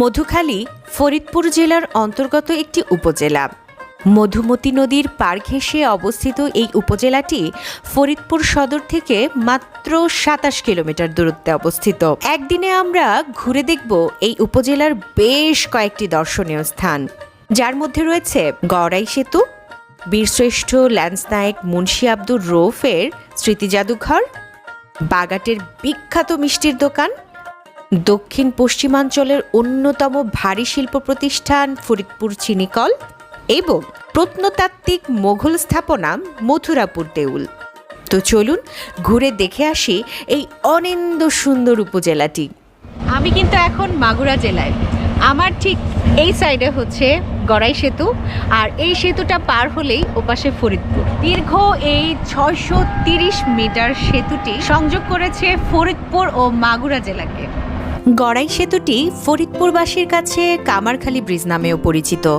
মধুখালী, ফরিদপুর জেলার অন্তর্গত একটি উপজেলা। মধুমতি নদীর পার ঘেঁষে অবস্থিত এই উপজেলাটি ফরিদপুর সদর থেকে মাত্র সাতাশ কিলোমিটার দূরত্বে অবস্থিত। একদিনে আমরা ঘুরে দেখব এই উপজেলার বেশ কয়েকটি দর্শনীয় স্থান। যার মধ্যে রয়েছে গড়াই সেতু, বীরশ্রেষ্ঠ ল্যান্স নায়ক মুন্সি আব্দুর রৌফের স্মৃতি জাদুঘর, বাগাটের বিখ্যাত মিষ্টির দোকান দক্ষিণ পশ্চিমাঞ্চলের অন্যতম ভারী শিল্প প্রতিষ্ঠান ফরিদপুর চিনিকল এবং প্রত্নতাত্ত্বিক মোঘল স্থাপনা মথুরাপুর দেউল। তো চলুন ঘুরে দেখে আসি এই অনিন্দ সুন্দর উপজেলাটি। আমি কিন্তু এখন মাগুরা জেলায়। আমার ঠিক এই সাইডে হচ্ছে গড়াই সেতু আর এই সেতুটা পার হলেই ওপাশে ফরিদপুর। দীর্ঘ এই ছয়শো মিটার সেতুটি সংযোগ করেছে ফরিদপুর ও মাগুরা জেলাকে। গড়াই সেতুটি ফরিদপুরবাসীর কাছে কামারখালী ব্রিজ নামেও পরিচিত।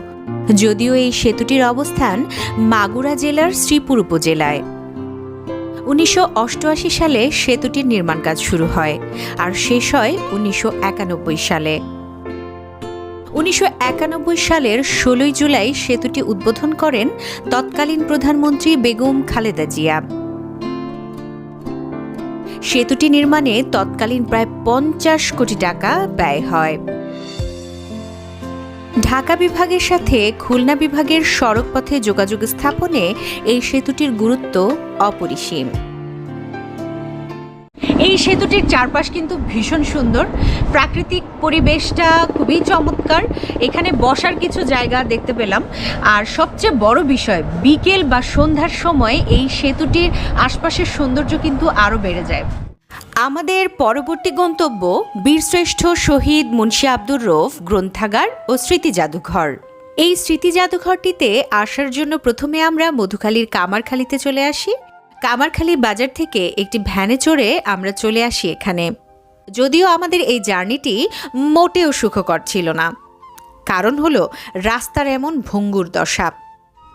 যদিও এই সেতুটির অবস্থান মাগুরা জেলার শ্রীপুর উপজেলায়। উনিশশো অষ্টআশি সালে সেতুটির নির্মাণ কাজ শুরু হয় আর শেষ হয় উনিশশো একানব্বই সালে। উনিশশো একানব্বই সালের ষোলোই জুলাই সেতুটি উদ্বোধন করেন তৎকালীন প্রধানমন্ত্রী বেগম খালেদা জিয়া। সেতুটি নির্মাণে তৎকালীন প্রায় পঞ্চাশ কোটি টাকা ব্যয় হয়। ঢাকা বিভাগের সাথে খুলনা বিভাগের সড়কপথে যোগাযোগ স্থাপনে এই সেতুটির গুরুত্ব অপরিসীম। এই সেতুটির চারপাশ কিন্তু ভীষণ সুন্দর। প্রাকৃতিক পরিবেশটা খুবই চমৎকার। এখানে বসার কিছু জায়গা দেখতে পেলাম। আর সবচেয়ে বড় বিষয়, বিকেল বা সন্ধ্যার সময় এই সেতুটির আশপাশের সৌন্দর্য কিন্তু আরও বেড়ে যায়। আমাদের পরবর্তী গন্তব্য বীরশ্রেষ্ঠ শহীদ মুন্সী আব্দুর রৌফ, গ্রন্থাগার ও স্মৃতি জাদুঘর। এই স্মৃতি জাদুঘরটিতে আসার জন্য প্রথমে আমরা মধুখালীর কামারখালীতে চলে আসি। কামারখালী বাজার থেকে একটি ভ্যানে চড়ে আমরা চলে আসি এখানে। যদিও আমাদের এই জার্নিটি মোটেও সুখকর ছিল না। কারণ হলো, রাস্তার এমন ভঙ্গুর দশা।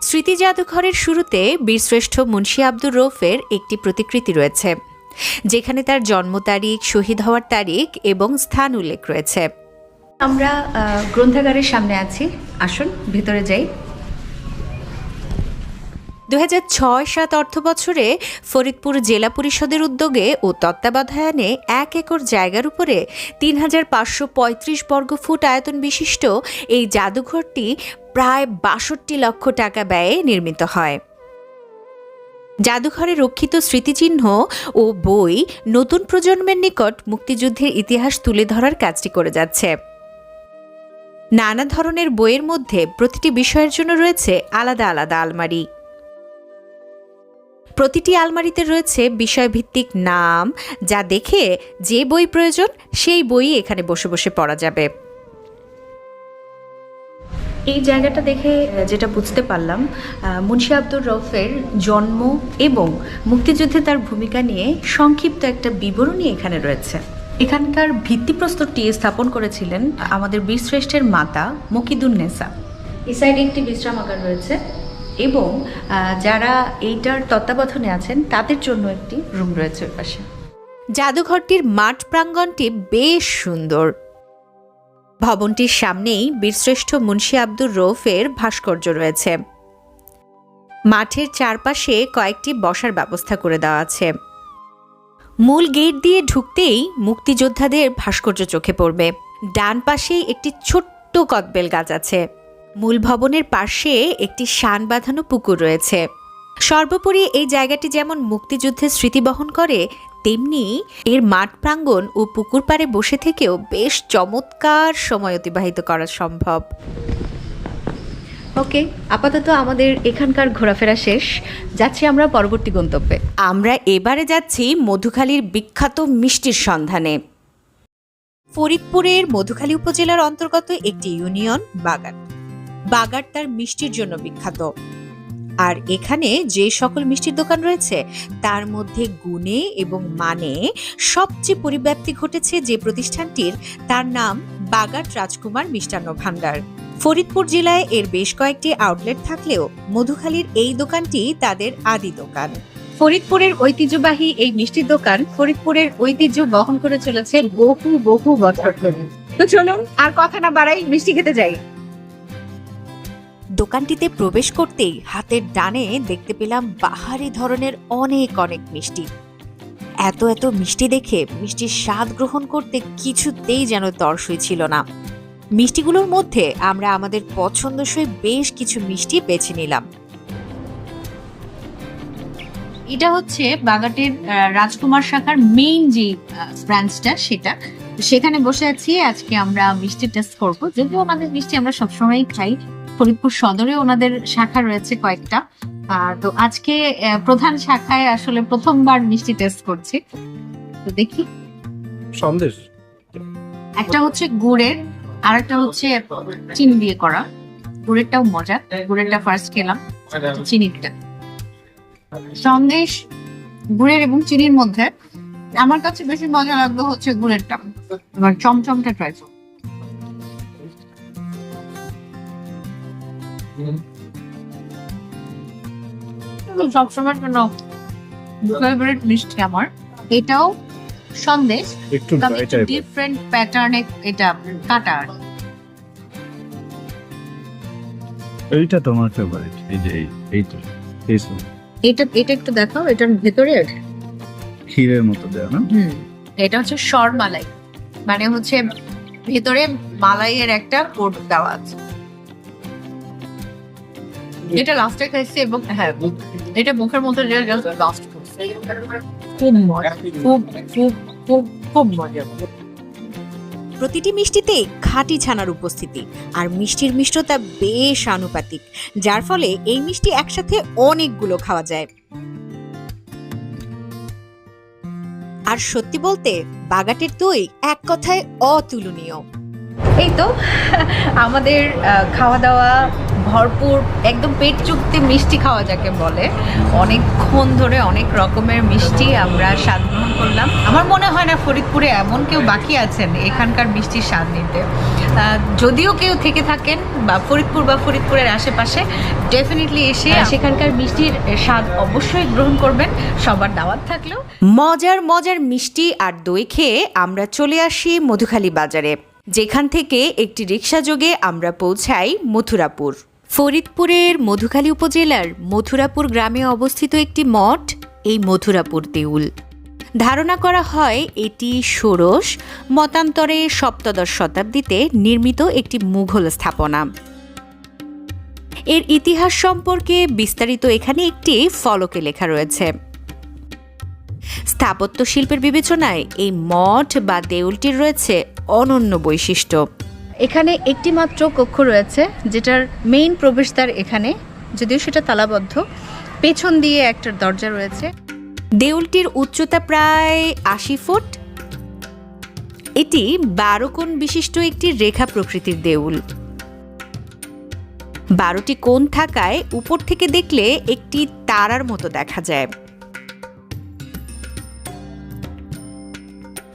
স্মৃতি জাদুঘরের শুরুতে বীরশ্রেষ্ঠ মুন্সী আব্দুর রৌফের একটি প্রতিকৃতি রয়েছে, যেখানে তার জন্ম তারিখ, শহীদ হওয়ার তারিখ এবং স্থান উল্লেখ রয়েছে। আমরা গ্রন্থাগারের সামনে আছি। আসুন, ভিতরে যাই। দু হাজার ছয় সাত অর্থ বছরে ফরিদপুর জেলা পরিষদের উদ্যোগে ও তত্ত্বাবধানে এক একর জায়গার উপরে তিন হাজার পাঁচশো পঁয়ত্রিশ বর্গফুট আয়তন বিশিষ্ট এই জাদুঘরটি প্রায় বাষট্টি লক্ষ টাকা ব্যয়ে নির্মিত হয়। জাদুঘরে রক্ষিত স্মৃতিচিহ্ন ও বই নতুন প্রজন্মের নিকট মুক্তিযুদ্ধের ইতিহাস তুলে ধরার কাজটি করে যাচ্ছে। নানা ধরনের বইয়ের মধ্যে প্রতিটি বিষয়ের জন্য রয়েছে আলাদা আলাদা আলমারি। প্রতিটি আলমারিতে রয়েছে বিষয়ভিত্তিক নাম যা দেখে যে বই প্রয়োজন সেই বই এখানে বসে বসে পড়া যাবে। এই জায়গাটা দেখে যেটা বুঝতে পারলাম আহ, মুন্সি আব্দুর রফের জন্ম এবং মুক্তিযুদ্ধে তার ভূমিকা নিয়ে সংক্ষিপ্ত একটা বিবরণী এখানে রয়েছে। এখানকার ভিত্তিপ্রস্তরটি স্থাপন করেছিলেন আমাদের বীরশ্রেষ্ঠের মাতা মকিদুন্নেসা এই সাইডে একটি বিশ্রামাগার রয়েছে। এবং যারা এইটার তত্ত্বাবধানে আছেন, তাদের জন্য একটি রুম রয়েছে ওই পাশে। জাদুঘরটির মাঠ প্রাঙ্গণটি বেশ সুন্দর। ভবনটির সামনেই বীরশ্রেষ্ঠ মুন্সি আব্দুর রৌফের ভাস্কর্য রয়েছে। মাঠের চারপাশে কয়েকটি বসার ব্যবস্থা করে দেওয়া আছে। মূল গেট দিয়ে ঢুকতেই মুক্তিযোদ্ধাদের ভাস্কর্য চোখে পড়বে। ডান পাশেই একটি ছোট্ট কদবেল গাছ আছে। মূল ভবনের পাশে একটি শান বাঁধানো পুকুর রয়েছে। সর্বোপরি এই জায়গাটি যেমন মুক্তিযুদ্ধের স্মৃতি বহন করে তেমনি এর মাঠ প্রাঙ্গণ ও পুকুর পাড়ে বসে থেকেও বেশ চমৎকার সময় অতিবাহিত করা সম্ভব। ওকে আপাতত আমাদের এখানকার ঘোরাফেরা শেষ। যাচ্ছি আমরা পরবর্তী গন্তব্যে। আমরা এবারে যাচ্ছি মধুখালীর বিখ্যাত মিষ্টির সন্ধানে। ফরিদপুরের মধুখালী উপজেলার অন্তর্গত একটি ইউনিয়ন বাগান। বাগার তার মিষ্টির জন্য বিখ্যাত। আর এখানে যে সকল মিষ্টির দোকান রয়েছে, তার মধ্যে গুণে এবং মানে সবচেয়ে পরিব্যাপ্তি ঘটেছে যে প্রতিষ্ঠানটির, তার নাম বাগাট রাজকুমার মিষ্টান্ন ভাণ্ডার ফরিদপুর জেলায় এর বেশ কয়েকটি আউটলেট থাকলেও মধুখালীর এই দোকানটি তাদের আদি দোকান। ফরিদপুরের ঐতিহ্যবাহী এই মিষ্টির দোকান ফরিদপুরের ঐতিহ্য বহন করে চলেছে বহু বহু বছর ধরে। তো চলুন আর কথা না বাড়াই মিষ্টি খেতে যাই। দোকানটিতে প্রবেশ করতেই হাতের ডানে দেখতে পেলাম বাহারি ধরনের অনেক অনেক মিষ্টি। এত এত মিষ্টি দেখে মিষ্টির স্বাদ গ্রহণ করতে কিছুতেই যেন তরসই ছিল না। মিষ্টিগুলোর মধ্যে আমরা আমাদের পছন্দসই বেশ কিছু মিষ্টি বেছে নিলাম। এটা হচ্ছে বাগাটের রাজকুমার শাখার মেইন যে ব্রাঞ্চটা সেটা। সেখানে বসে আছি, আজকে আমরা মিষ্টি টেস্ট করব। যদিও আমাদের মিষ্টি আমরা সবসময় খাই ফরিদপুর সদরে ওনাদের শাখা রয়েছে কয়েকটা। আর তো আজকে প্রধান শাখায় আসলে প্রথমবার মিষ্টি টেস্ট করছি। তো দেখি। সন্দেশ। একটা হচ্ছে গুড়ের আর একটা হচ্ছে চিনি দিয়ে করা। গুড়েরটাও মজা। গুড়েরটা ফার্স্ট খেলাম চিনিটা। সন্দেশ গুড়ের এবং চিনির মধ্যে আমার কাছে বেশি মজা লাগল হচ্ছে গুড়েরটা। এবার চমচমটা ট্রাই করব। সবসময়ের জন্য ফেভারিট মিষ্টি আমার। এটাও সন্দেশ একটু তবে ড্রাই একটু টাইপের ডিফারেন্ট প্যাটার্নে এটা কাটা। এইটা তোমার ফেভারিট এই যে এইটা এটা এটা একটু দেখাও এটার ভেতরে? ক্ষীরের মতো দেয় না? এটা হচ্ছে সর মালাই মানে হচ্ছে ভেতরে মালাইয়ের একটা কোট দেওয়া আছে। এটা লাস্টে খাইছি এবং হ্যাঁ এটা মুখের মধ্যে জাস্ট লাস্ট খুব মজা খুব খুব খুব খুব মজা। প্রতিটি মিষ্টিতে খাঁটি ছানার উপস্থিতি আর মিষ্টির মিষ্টতা বেশ আনুপাতিক যার ফলে এই মিষ্টি একসাথে অনেকগুলো খাওয়া যায়। আর সত্যি বলতে বাগাটের দই এক কথায় অতুলনীয়। এই তো আমাদের খাওয়া দাওয়া ভরপুর একদম পেট চুক্তি মিষ্টি খাওয়া যাকে বলে। অনেকক্ষণ ধরে অনেক রকমের মিষ্টি আমরা স্বাদ গ্রহণ করলাম। আমার মনে হয় না ফরিদপুরে এমন কেউ বাকি আছেন এখানকার মিষ্টির স্বাদ নিতে। যদিও কেউ থেকে থাকেন বা ফরিদপুর বা ফরিদপুরের আশেপাশে ডেফিনেটলি এসে সেখানকার মিষ্টির স্বাদ অবশ্যই গ্রহণ করবেন। সবার দাওয়াত থাকলেও মজার মজার মিষ্টি আর দই খেয়ে আমরা চলে আসি মধুখালী বাজারে। যেখান থেকে একটি রিক্সা যোগে আমরা পৌঁছাই মথুরাপুর। ফরিদপুরের মধুখালী উপজেলার মথুরাপুর গ্রামে অবস্থিত একটি মঠ, এই মথুরাপুর দেউল। ধারণা করা হয় এটি ষোড়শ, মতান্তরে সপ্তদশ শতাব্দীতে নির্মিত একটি মুঘল স্থাপনা। এর ইতিহাস সম্পর্কে বিস্তারিত এখানে একটি ফলকে লেখা রয়েছে। স্থাপত্য শিল্পের বিবেচনায় এই মঠ বা দেউলটির রয়েছে অনন্য বৈশিষ্ট্য। এখানে একটি মাত্র কক্ষ রয়েছে যেটার মেইন প্রবেশদ্বার এখানে যদিও সেটা তালাবদ্ধ। পেছন দিয়ে একটা দরজা রয়েছে। দেউলটির উচ্চতা প্রায় আশি ফুট। এটি বারো কোণ বিশিষ্ট একটি রেখা প্রকৃতির দেউল। বারোটি কোণ থাকায় উপর থেকে দেখলে একটি তারার মতো দেখা যায়।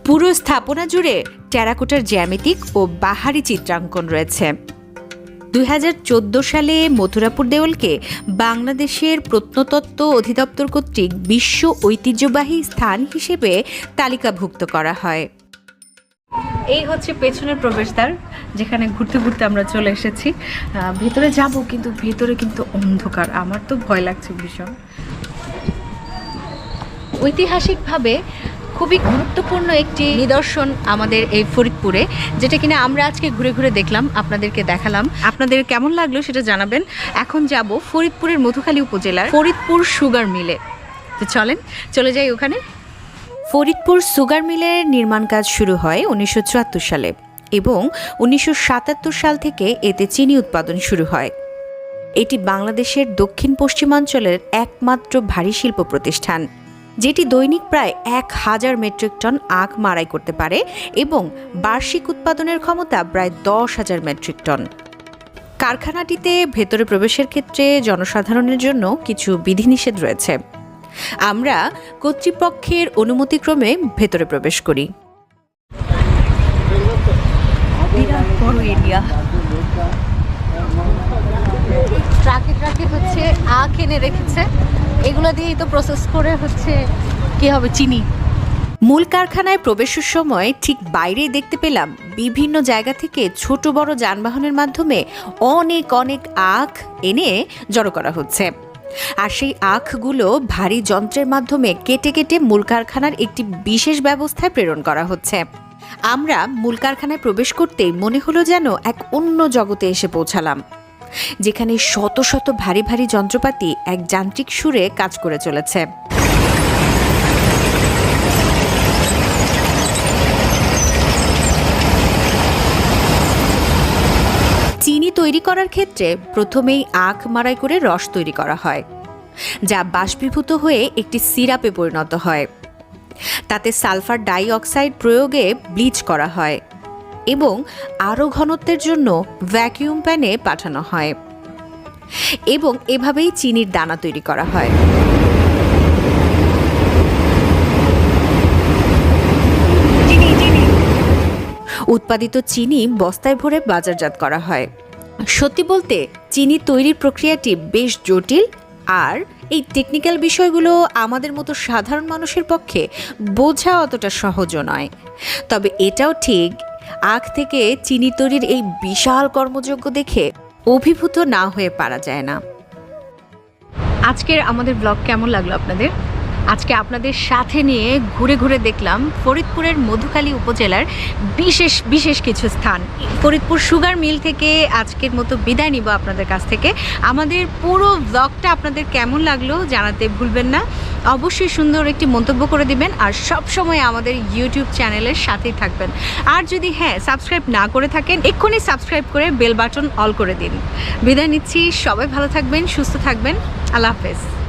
পুরো স্থাপনা জুড়ে টেরাকোটার জ্যামিতিক ও বাহারি চিত্রাঙ্কন রয়েছে। দু হাজার চোদ্দ সালে মথুরাপুর দেওলকে বাংলাদেশের প্রত্নতত্ত্ব অধিদপ্তর কর্তৃক বিশ্ব ঐতিহ্যবাহী স্থান হিসেবে তালিকাভুক্ত করা হয়। এই হচ্ছে পেছনের প্রবেশদ্বার, যেখানে ঘুরতে ঘুরতে আমরা চলে এসেছি। ভেতরে যাব কিন্তু ভেতরে কিন্তু অন্ধকার। আমার তো ভয় লাগছে ভীষণ। ঐতিহাসিকভাবে খুবই গুরুত্বপূর্ণ একটি নিদর্শন আমাদের এই ফরিদপুরে, যেটা কিনা আমরা আজকে ঘুরে ঘুরে দেখলাম, আপনাদেরকে দেখালাম। আপনাদের কেমন লাগল সেটা জানাবেন। এখন যাব ফরিদপুরের মধুখালী উপজেলার ফরিদপুর সুগার মিলে। তো চলেন, চলে যাই ওখানে। ফরিদপুর সুগার মিলের নির্মাণ কাজ শুরু হয় উনিশশো চুয়াত্তর সালে এবং উনিশশো সাতাত্তর সাল থেকে এতে চিনি উৎপাদন শুরু হয়। এটি বাংলাদেশের দক্ষিণ পশ্চিমাঞ্চলের একমাত্র ভারী শিল্প প্রতিষ্ঠান। যেটি দৈনিক প্রায় এক হাজার মেট্রিক টন আখ মারাই করতে পারে এবং বার্ষিক উৎপাদনের ক্ষমতা প্রায় দশ হাজার মেট্রিক টন। কারখানাটিতে ভেতরে প্রবেশের ক্ষেত্রে জনসাধারণের জন্য কিছু বিধিনিষেধ রয়েছে। আমরা কর্তৃপক্ষের অনুমতিক্রমে ভেতরে প্রবেশ করি। ট্রাকে ট্রাকে হচ্ছে আখ এনে রেখেছে। এগুলো দিয়েই তো প্রসেস করে হচ্ছে কি হবে, চিনি। মূল কারখানায় প্রবেশের সময় ঠিক বাইরেই দেখতে পেলাম বিভিন্ন জায়গা থেকে ছোট বড় যানবাহনের মাধ্যমে অনেক অনেক আখ এনে জড়ো করা হচ্ছে। আর সেই আখগুলো ভারী যন্ত্রের মাধ্যমে কেটে কেটে মূল কারখানার একটি বিশেষ ব্যবস্থায় প্রেরণ করা হচ্ছে। আমরা মূল কারখানায় প্রবেশ করতেই মনে হলো যেন এক অন্য জগতে এসে পৌঁছালাম। যেখানে শত শত ভারী ভারী যন্ত্রপাতি এক যান্ত্রিক সুরে কাজ করে চলেছে। চিনি তৈরি করার ক্ষেত্রে প্রথমেই আখ মাড়াই করে রস তৈরি করা হয়, যা বাষ্পীভূত হয়ে একটি সিরাপে পরিণত হয়। তাতে সালফার ডাই অক্সাইড প্রয়োগে ব্লিচ করা হয়। এবং আরও ঘনত্বের জন্য ভ্যাকিউম প্যানে পাঠানো হয়। এবং এভাবেই চিনির দানা তৈরি করা হয়। উৎপাদিত চিনি বস্তায় ভরে বাজারজাত করা হয়। সত্যি বলতে চিনি তৈরির প্রক্রিয়াটি বেশ জটিল আর এই টেকনিক্যাল বিষয়গুলো আমাদের মতো সাধারণ মানুষের পক্ষে বোঝা অতটা সহজও নয়। তবে এটাও ঠিক আখ থেকে চিনি তৈরির এই বিশাল কর্মযজ্ঞ দেখে অভিভূত না হয়ে পারা যায় না। আজকের আমাদের ব্লগ কেমন লাগল আপনাদের? আজকে আপনাদের সাথে নিয়ে ঘুরে ঘুরে দেখলাম ফরিদপুরের মধুখালী উপজেলার বিশেষ বিশেষ কিছু স্থান। ফরিদপুর সুগার মিল থেকে আজকের মতো বিদায় নিব আপনাদের কাছ থেকে। আমাদের পুরো ব্লগটা আপনাদের কেমন লাগল জানাতে ভুলবেন না। অবশ্যই সুন্দর একটি মন্তব্য করে দিবেন আর সব সময় আমাদের ইউটিউব চ্যানেলের সাথেই থাকবেন। আর যদি হ্যাঁ সাবস্ক্রাইব না করে থাকেন, এক্ষুনি সাবস্ক্রাইব করে বেল বাটন অল করে দিন। বিদায় নিচ্ছি, সবাই ভালো থাকবেন, সুস্থ থাকবেন, আল্লাহ হাফেজ।